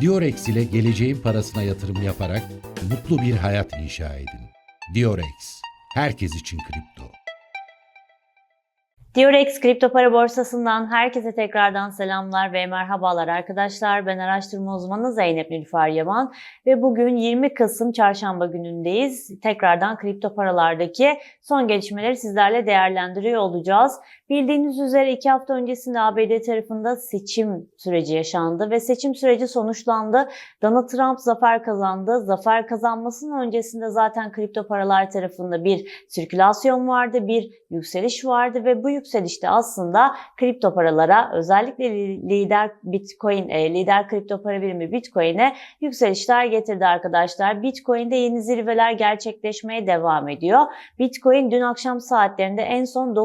Diorex ile geleceğin parasına yatırım yaparak mutlu bir hayat inşa edin. Diorex, herkes için kripto. Diorex kripto para borsasından herkese tekrardan selamlar ve merhabalar arkadaşlar. Ben araştırma uzmanı Zeynep Nilüfer Yaman ve bugün 20 Kasım çarşamba günündeyiz. Tekrardan kripto paralardaki son gelişmeleri sizlerle değerlendiriyor olacağız. Bildiğiniz üzere iki hafta öncesinde ABD tarafında seçim süreci yaşandı ve seçim süreci sonuçlandı. Donald Trump zafer kazandı. Zafer kazanmasının öncesinde zaten kripto paralar tarafında bir sirkülasyon vardı, bir yükseliş vardı ve bu yükselişte aslında kripto paralara özellikle lider Bitcoin, e, lider kripto para birimi Bitcoin'e yükselişler getirdi arkadaşlar. Bitcoin'de yeni zirveler gerçekleşmeye devam ediyor. Bitcoin dün akşam saatlerinde en son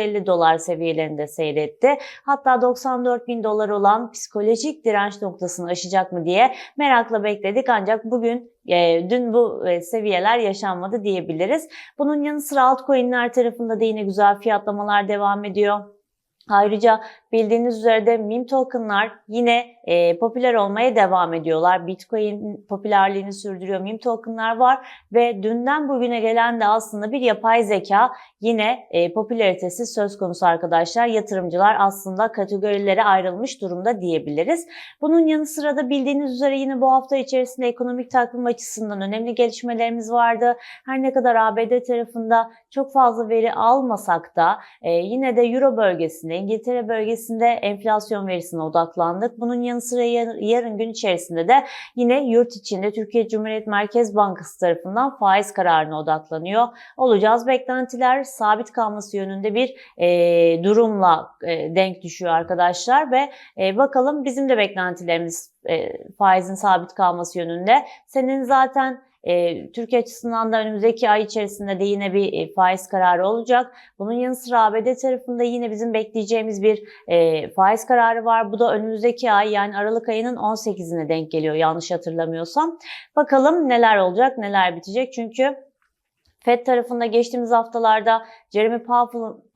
93.950 dolar seviyelerinde seyretti. Hatta 94 bin dolar olan psikolojik direnç noktasını aşacak mı diye merakla bekledik ancak bugün e, dün bu e, seviyeler yaşanmadı diyebiliriz. Bunun yanı sıra altcoin'ler tarafında da yine güzel fiyatlamalar devam ediyor. Ayrıca bildiğiniz üzere de meme tokenlar yine e, popüler olmaya devam ediyorlar. Bitcoin popülerliğini sürdürüyor. Meme tokenlar var ve dünden bugüne gelen de aslında bir yapay zeka yine e, popülaritesi söz konusu arkadaşlar. Yatırımcılar aslında kategorilere ayrılmış durumda diyebiliriz. Bunun yanı sıra da bildiğiniz üzere yine bu hafta içerisinde ekonomik takvim açısından önemli gelişmelerimiz vardı. Her ne kadar ABD tarafında çok fazla veri almasak da e, yine de Euro bölgesinde, İngiltere bölgesinde enflasyon verisine odaklandık. Bunun yanı sıra yarın, gün içerisinde de yine yurt içinde Türkiye Cumhuriyet Merkez Bankası tarafından faiz kararına odaklanıyor olacağız. Beklentiler sabit kalması yönünde bir e, durumla e, denk düşüyor arkadaşlar ve e, bakalım bizim de beklentilerimiz e, faizin sabit kalması yönünde. Senin zaten e, Türkiye açısından da önümüzdeki ay içerisinde de yine bir e, faiz kararı olacak. Bunun yanı sıra ABD tarafında yine bizim bekleyeceğimiz bir e, faiz kararı var. Bu da önümüzdeki ay yani Aralık ayının 18'ine denk geliyor yanlış hatırlamıyorsam. Bakalım neler olacak, neler bitecek. Çünkü FED tarafında geçtiğimiz haftalarda Jeremy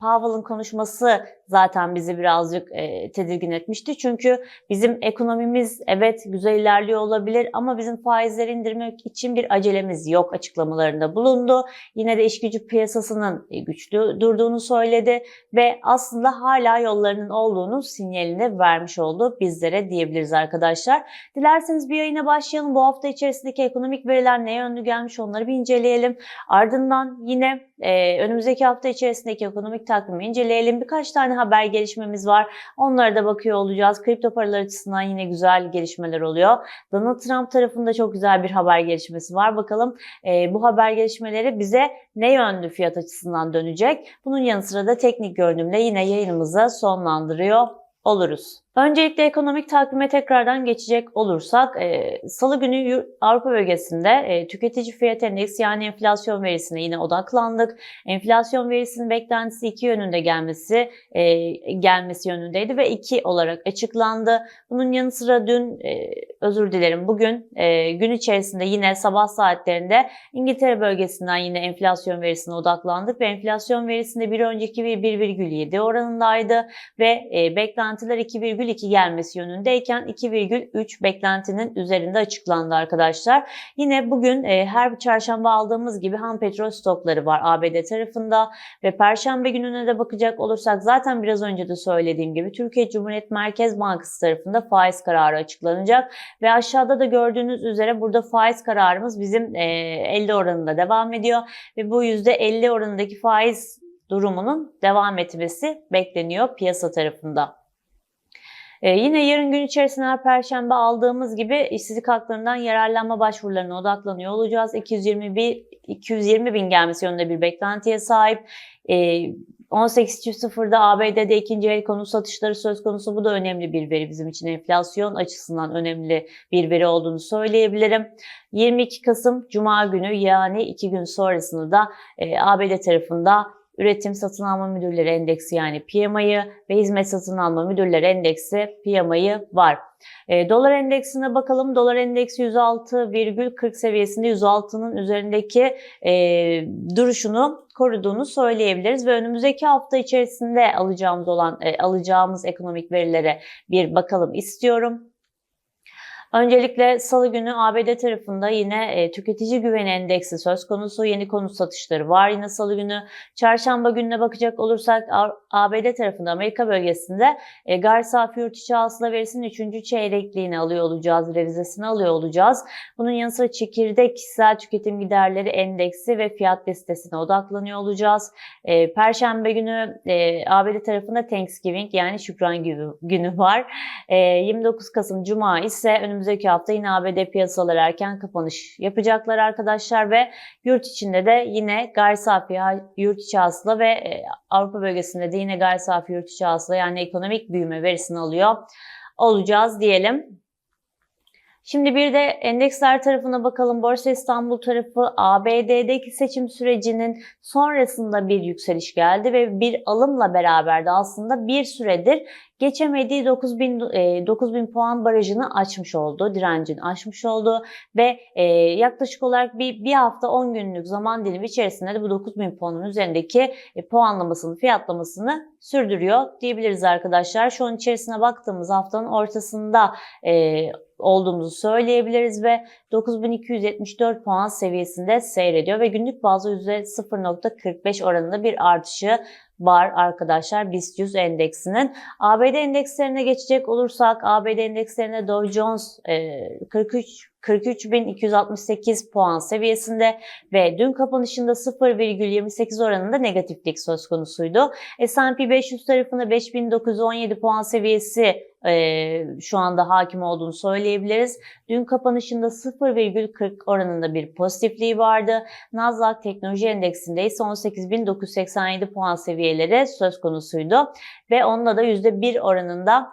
Powell'ın Powell konuşması zaten bizi birazcık e, tedirgin etmişti. Çünkü bizim ekonomimiz evet güzel ilerliyor olabilir ama bizim faizleri indirmek için bir acelemiz yok açıklamalarında bulundu. Yine de iş gücü piyasasının e, güçlü durduğunu söyledi ve aslında hala yollarının olduğunu sinyalini vermiş oldu bizlere diyebiliriz arkadaşlar. Dilerseniz bir yayına başlayalım. Bu hafta içerisindeki ekonomik veriler ne yönlü gelmiş onları bir inceleyelim. Ardından yine e, önümüzdeki hafta içerisindeki ekonomik takvimi inceleyelim. Birkaç tane haber gelişmemiz var. Onlara da bakıyor olacağız. Kripto paralar açısından yine güzel gelişmeler oluyor. Donald Trump tarafında çok güzel bir haber gelişmesi var. Bakalım e, bu haber gelişmeleri bize ne yönlü fiyat açısından dönecek? Bunun yanı sıra da teknik görünümle yine yayınımızı sonlandırıyor oluruz. Öncelikle ekonomik takvime tekrardan geçecek olursak, e, Salı günü Avrupa bölgesinde e, tüketici fiyat endeksi yani enflasyon verisine yine odaklandık. Enflasyon verisinin beklentisi iki yönünde gelmesi e, gelmesi yönündeydi ve iki olarak açıklandı. Bunun yanı sıra dün, e, özür dilerim bugün e, gün içerisinde yine sabah saatlerinde İngiltere bölgesinden yine enflasyon verisine odaklandık ve enflasyon verisinde bir önceki 1,7 oranındaydı ve e, beklentiler 2, 2,2 gelmesi yönündeyken 2,3 beklentinin üzerinde açıklandı arkadaşlar. Yine bugün e, her çarşamba aldığımız gibi ham petrol stokları var ABD tarafında ve perşembe gününe de bakacak olursak zaten biraz önce de söylediğim gibi Türkiye Cumhuriyet Merkez Bankası tarafında faiz kararı açıklanacak ve aşağıda da gördüğünüz üzere burada faiz kararımız bizim e, 50 oranında devam ediyor ve bu %50 oranındaki faiz durumunun devam etmesi bekleniyor piyasa tarafında. Ee, yine yarın gün içerisinde her perşembe aldığımız gibi işsizlik haklarından yararlanma başvurularına odaklanıyor olacağız. 221 220 bin gelmesi yönünde bir beklentiye sahip. Ee, 18.00'da ABD'de ikinci el konu satışları söz konusu. Bu da önemli bir veri bizim için. Enflasyon açısından önemli bir veri olduğunu söyleyebilirim. 22 Kasım Cuma günü yani iki gün sonrasında da e, ABD tarafında Üretim Satın Alma Müdürleri Endeksi yani PMI'yi ve Hizmet Satın Alma Müdürleri Endeksi PMI'yi var. E, dolar endeksine bakalım. Dolar endeksi 106,40 seviyesinde 106'nın üzerindeki e, duruşunu koruduğunu söyleyebiliriz ve önümüzdeki hafta içerisinde alacağımız olan e, alacağımız ekonomik verilere bir bakalım istiyorum. Öncelikle salı günü ABD tarafında yine e, tüketici güveni endeksi söz konusu. Yeni konut satışları var yine salı günü. Çarşamba gününe bakacak olursak ABD tarafında Amerika bölgesinde e, gayri safi yurt içi hasıla verisinin 3. çeyrekliğini alıyor olacağız, revizesini alıyor olacağız. Bunun yanı sıra çekirdek kişisel tüketim giderleri endeksi ve fiyat listesine odaklanıyor olacağız. E, Perşembe günü e, ABD tarafında Thanksgiving yani Şükran günü, var. E, 29 Kasım Cuma ise önümüzdeki hafta yine ABD piyasaları erken kapanış yapacaklar arkadaşlar ve yurt içinde de yine gayri safi yurt içi hasıla ve e, Avrupa bölgesinde de yine gayri safi yurt içi hasıla yani ekonomik büyüme verisini alıyor olacağız diyelim. Şimdi bir de endeksler tarafına bakalım. Borsa İstanbul tarafı ABD'deki seçim sürecinin sonrasında bir yükseliş geldi ve bir alımla beraber de aslında bir süredir geçemediği 9000 e, 9000 puan barajını açmış oldu, direncini aşmış oldu ve e, yaklaşık olarak bir, bir hafta 10 günlük zaman dilimi içerisinde de bu 9000 puanın üzerindeki e, puanlamasını, fiyatlamasını sürdürüyor diyebiliriz arkadaşlar. Şu an içerisine baktığımız haftanın ortasında e, olduğumuzu söyleyebiliriz ve 9274 puan seviyesinde seyrediyor ve günlük bazda %0.45 oranında bir artışı var arkadaşlar BIST 100 endeksinin. ABD endekslerine geçecek olursak ABD endekslerinde Dow Jones e, 43 43.268 puan seviyesinde ve dün kapanışında 0,28 oranında negatiflik söz konusuydu. S&P 500 tarafında 5917 puan seviyesi e, şu anda hakim olduğunu söyleyebiliriz. Dün kapanışında 0,40 oranında bir pozitifliği vardı. Nasdaq Teknoloji Endeksinde ise 18.987 puan seviyeleri söz konusuydu ve onunla da %1 oranında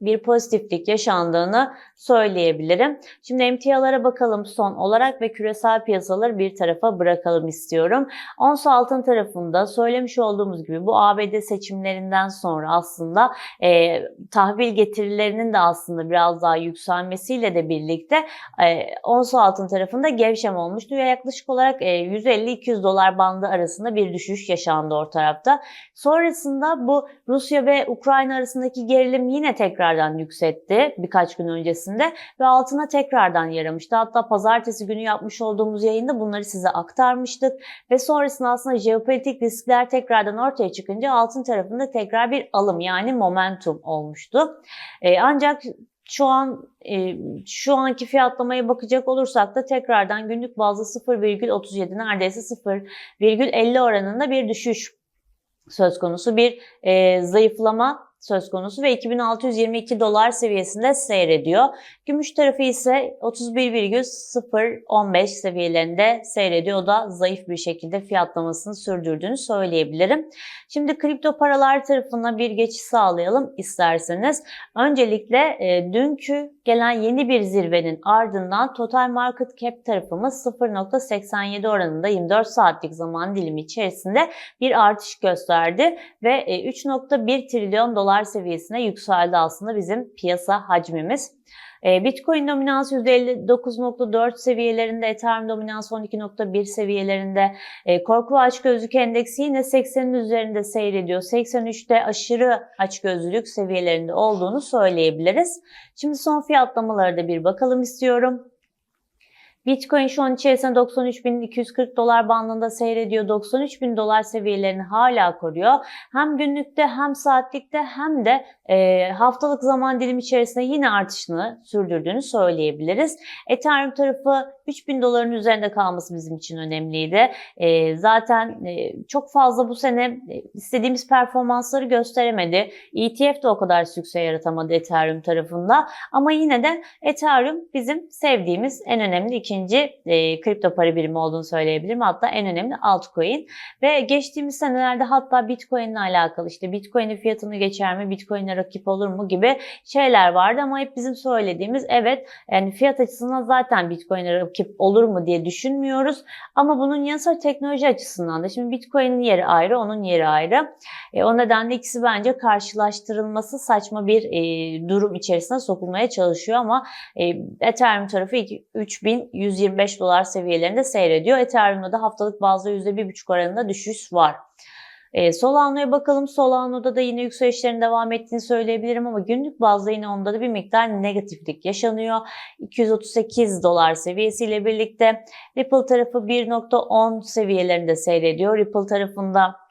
bir pozitiflik yaşandığını söyleyebilirim. Şimdi emtialara bakalım son olarak ve küresel piyasaları bir tarafa bırakalım istiyorum. Ons altın tarafında söylemiş olduğumuz gibi bu ABD seçimlerinden sonra aslında e, tahvil getirilerinin de aslında biraz daha yükselmesiyle de birlikte e, ons altın tarafında gevşem olmuştu ve yaklaşık olarak e, 150-200 dolar bandı arasında bir düşüş yaşandı o tarafta. Sonrasında bu Rusya ve Ukrayna arasındaki gerilim yine tekrardan yükseltti birkaç gün öncesinde ve altına tekrardan yaramıştı. Hatta pazartesi günü yapmış olduğumuz yayında bunları size aktarmıştık ve sonrasında aslında jeopolitik riskler tekrardan ortaya çıkınca altın tarafında tekrar bir alım yani momentum olmuştu. Ee, ancak şu an e, şu anki fiyatlamaya bakacak olursak da tekrardan günlük bazda 0,37 neredeyse 0,50 oranında bir düşüş söz konusu bir e, zayıflama söz konusu ve 2622 dolar seviyesinde seyrediyor. Gümüş tarafı ise 31,015 seviyelerinde seyrediyor. O da zayıf bir şekilde fiyatlamasını sürdürdüğünü söyleyebilirim. Şimdi kripto paralar tarafına bir geçiş sağlayalım isterseniz. Öncelikle e, dünkü gelen yeni bir zirvenin ardından total market cap tarafımız 0.87 oranında 24 saatlik zaman dilimi içerisinde bir artış gösterdi ve e, 3.1 trilyon dolar seviyesine yükseldi aslında bizim piyasa hacmimiz. E, Bitcoin dominansı %59.4 seviyelerinde, Ethereum dominansı 12.1 seviyelerinde, e, korku açgözlük endeksi yine 80'in üzerinde seyrediyor. 83'te aşırı açgözlülük seviyelerinde olduğunu söyleyebiliriz. Şimdi son fiyatlamalara da bir bakalım istiyorum. Bitcoin şu an içerisinde 93.240 dolar bandında seyrediyor. 93.000 dolar seviyelerini hala koruyor. Hem günlükte hem saatlikte hem de e, haftalık zaman dilimi içerisinde yine artışını sürdürdüğünü söyleyebiliriz. Ethereum tarafı 3000 doların üzerinde kalması bizim için önemliydi. E, zaten e, çok fazla bu sene e, istediğimiz performansları gösteremedi. ETF de o kadar sükse yaratamadı Ethereum tarafında. Ama yine de Ethereum bizim sevdiğimiz en önemli ikinci e, kripto para birimi olduğunu söyleyebilirim. Hatta en önemli altcoin. Ve geçtiğimiz senelerde hatta Bitcoin ile alakalı işte Bitcoin'in fiyatını geçer mi, Bitcoin'e rakip olur mu gibi şeyler vardı ama hep bizim söylediğimiz evet yani fiyat açısından zaten Bitcoin'e rakip olur mu diye düşünmüyoruz. Ama bunun yanı sıra teknoloji açısından da şimdi Bitcoin'in yeri ayrı, onun yeri ayrı. E, o nedenle ikisi bence karşılaştırılması saçma bir e, durum içerisine sokulmaya çalışıyor ama e, Ethereum tarafı 3125 dolar seviyelerinde seyrediyor. Ethereum'da da haftalık bazda %1,5 oranında düşüş var. E, Solano'ya bakalım. Solano'da da yine yükselişlerin devam ettiğini söyleyebilirim ama günlük bazda yine onda da bir miktar negatiflik yaşanıyor. 238 dolar seviyesiyle birlikte Ripple tarafı 1.10 seviyelerinde seyrediyor. Ripple tarafında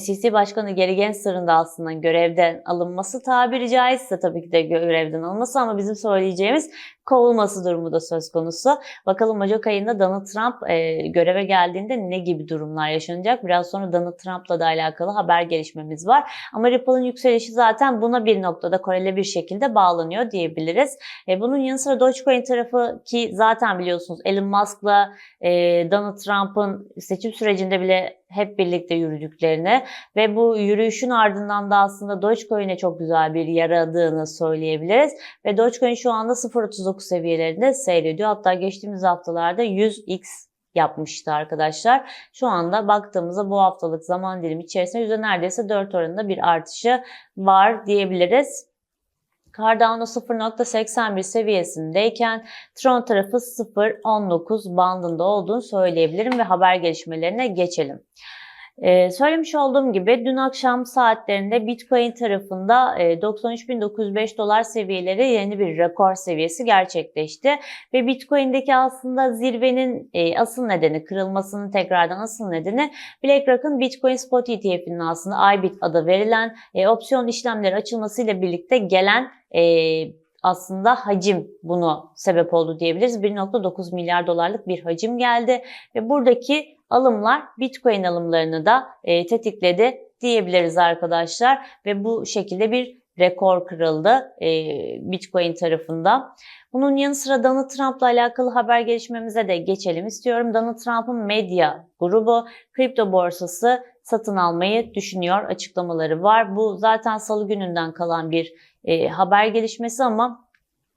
SEC Başkanı Gary Gensler'ın da aslında görevden alınması tabiri caizse tabii ki de görevden alınması ama bizim söyleyeceğimiz kovulması durumu da söz konusu. Bakalım Ocak ayında Donald Trump e, göreve geldiğinde ne gibi durumlar yaşanacak? Biraz sonra Donald Trump'la da alakalı haber gelişmemiz var. Ama Ripple'ın yükselişi zaten buna bir noktada koreli bir şekilde bağlanıyor diyebiliriz. E, bunun yanı sıra Dogecoin tarafı ki zaten biliyorsunuz Elon Musk'la e, Donald Trump'ın seçim sürecinde bile hep birlikte yürüdüklerini ve bu yürüyüşün ardından da aslında Dogecoin'e çok güzel bir yaradığını söyleyebiliriz. Ve Dogecoin şu anda 0.39 seviyelerinde seyrediyor. Hatta geçtiğimiz haftalarda 100x yapmıştı arkadaşlar. Şu anda baktığımızda bu haftalık zaman dilimi içerisinde yüzde neredeyse 4 oranında bir artışı var diyebiliriz. Cardano 0.81 seviyesindeyken Tron tarafı 0.19 bandında olduğunu söyleyebilirim ve haber gelişmelerine geçelim. Ee, söylemiş olduğum gibi dün akşam saatlerinde Bitcoin tarafında e, 93.905 dolar seviyeleri yeni bir rekor seviyesi gerçekleşti. Ve Bitcoin'deki aslında zirvenin e, asıl nedeni, kırılmasının tekrardan asıl nedeni BlackRock'ın Bitcoin Spot ETF'inin aslında IBIT adı verilen e, opsiyon işlemleri açılmasıyla birlikte gelen e, aslında hacim bunu sebep oldu diyebiliriz. 1.9 milyar dolarlık bir hacim geldi ve buradaki alımlar Bitcoin alımlarını da e, tetikledi diyebiliriz arkadaşlar ve bu şekilde bir rekor kırıldı e, Bitcoin tarafında. Bunun yanı sıra Donald Trump'la alakalı haber gelişmemize de geçelim istiyorum. Donald Trump'ın medya grubu kripto borsası satın almayı düşünüyor açıklamaları var. Bu zaten salı gününden kalan bir e, haber gelişmesi ama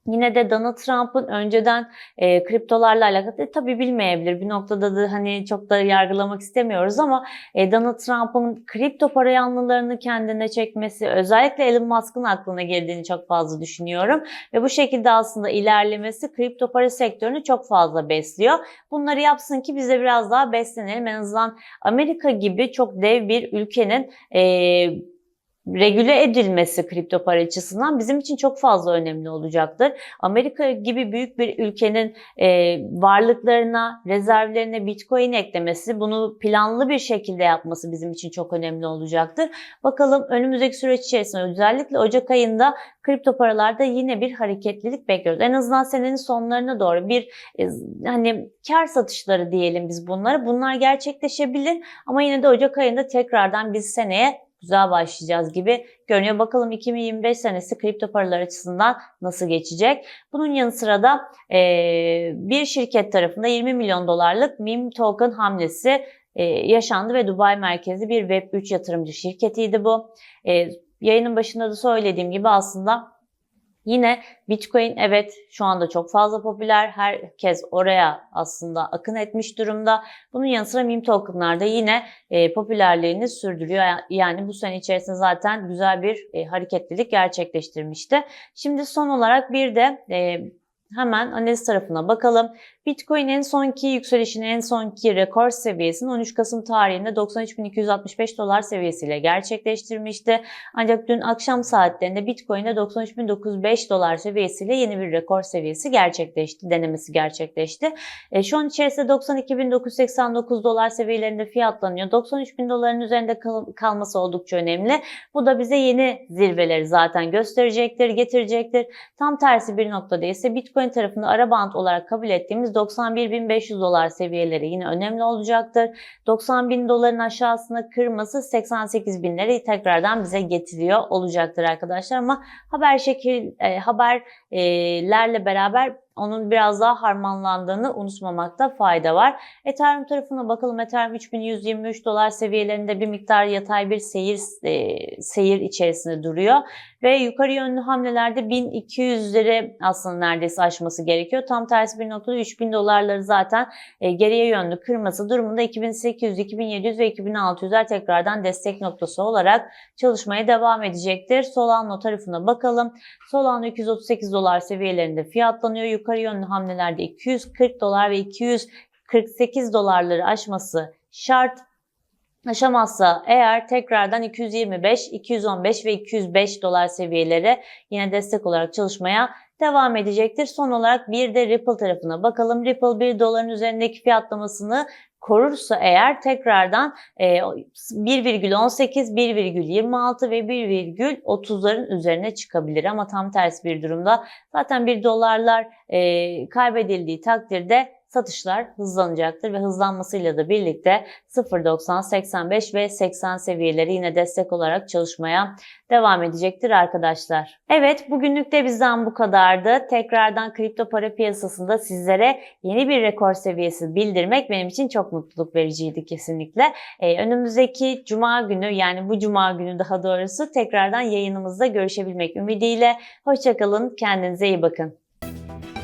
Yine de Donald Trump'ın önceden e, kriptolarla alakalı e, tabii bilmeyebilir. Bir noktada da hani çok da yargılamak istemiyoruz ama e, Donald Trump'ın kripto para yanlılarını kendine çekmesi özellikle Elon Musk'ın aklına geldiğini çok fazla düşünüyorum. Ve bu şekilde aslında ilerlemesi kripto para sektörünü çok fazla besliyor. Bunları yapsın ki biz de biraz daha beslenelim. En azından Amerika gibi çok dev bir ülkenin e, regüle edilmesi kripto para açısından bizim için çok fazla önemli olacaktır. Amerika gibi büyük bir ülkenin e, varlıklarına, rezervlerine Bitcoin eklemesi, bunu planlı bir şekilde yapması bizim için çok önemli olacaktır. Bakalım önümüzdeki süreç içerisinde özellikle Ocak ayında kripto paralarda yine bir hareketlilik bekliyoruz. En azından senenin sonlarına doğru bir e, hani kar satışları diyelim biz bunları. Bunlar gerçekleşebilir ama yine de Ocak ayında tekrardan biz seneye güzel başlayacağız gibi görünüyor. Bakalım 2025 senesi kripto paralar açısından nasıl geçecek? Bunun yanı sıra da e, bir şirket tarafında 20 milyon dolarlık meme token hamlesi e, yaşandı ve Dubai merkezli bir Web3 yatırımcı şirketiydi bu. E, yayının başında da söylediğim gibi aslında Yine Bitcoin evet şu anda çok fazla popüler. Herkes oraya aslında akın etmiş durumda. Bunun yanı sıra meme tokenlar da yine e, popülerliğini sürdürüyor. Yani bu sene içerisinde zaten güzel bir e, hareketlilik gerçekleştirmişti. Şimdi son olarak bir de e, hemen analiz tarafına bakalım. Bitcoin en sonki yükselişini en sonki rekor seviyesini 13 Kasım tarihinde 93.265 dolar seviyesiyle gerçekleştirmişti. Ancak dün akşam saatlerinde Bitcoin'de 93.905 dolar seviyesiyle yeni bir rekor seviyesi gerçekleşti. Denemesi gerçekleşti. E, şu an içerisinde 92.989 dolar seviyelerinde fiyatlanıyor. 93.000 doların üzerinde kal- kalması oldukça önemli. Bu da bize yeni zirveleri zaten gösterecektir, getirecektir. Tam tersi bir noktada ise Bitcoin tarafında ara band olarak kabul ettiğimiz 91.500 dolar seviyeleri yine önemli olacaktır. 90.000 doların aşağısını kırması 88.000'leri tekrardan bize getiriyor olacaktır arkadaşlar ama haber şekil e, haberlerle beraber onun biraz daha harmanlandığını unutmamakta fayda var. Ethereum tarafına bakalım. Ethereum 3123 dolar seviyelerinde bir miktar yatay bir seyir e, seyir içerisinde duruyor ve yukarı yönlü hamlelerde 1200'leri aslında neredeyse aşması gerekiyor. Tam tersi bir noktada 3000 dolarları zaten e, geriye yönlü kırması durumunda 2800, 2700 ve 2600'ler tekrardan destek noktası olarak çalışmaya devam edecektir. Solano tarafına bakalım. Solano 238 dolar seviyelerinde fiyatlanıyor. Yukarı yönlü hamlelerde 240 dolar ve 248 dolarları aşması şart. aşamazsa eğer tekrardan 225, 215 ve 205 dolar seviyeleri yine destek olarak çalışmaya devam edecektir. Son olarak bir de Ripple tarafına bakalım. Ripple 1 doların üzerindeki fiyatlamasını korursa eğer tekrardan e, 1,18, 1,26 ve 1,30'ların üzerine çıkabilir. Ama tam tersi bir durumda zaten 1 dolarlar e, kaybedildiği takdirde satışlar hızlanacaktır ve hızlanmasıyla da birlikte 0.90, 85 ve 80 seviyeleri yine destek olarak çalışmaya devam edecektir arkadaşlar. Evet bugünlük de bizden bu kadardı. Tekrardan kripto para piyasasında sizlere yeni bir rekor seviyesi bildirmek benim için çok mutluluk vericiydi kesinlikle. Ee, önümüzdeki cuma günü yani bu cuma günü daha doğrusu tekrardan yayınımızda görüşebilmek ümidiyle. Hoşçakalın, kendinize iyi bakın.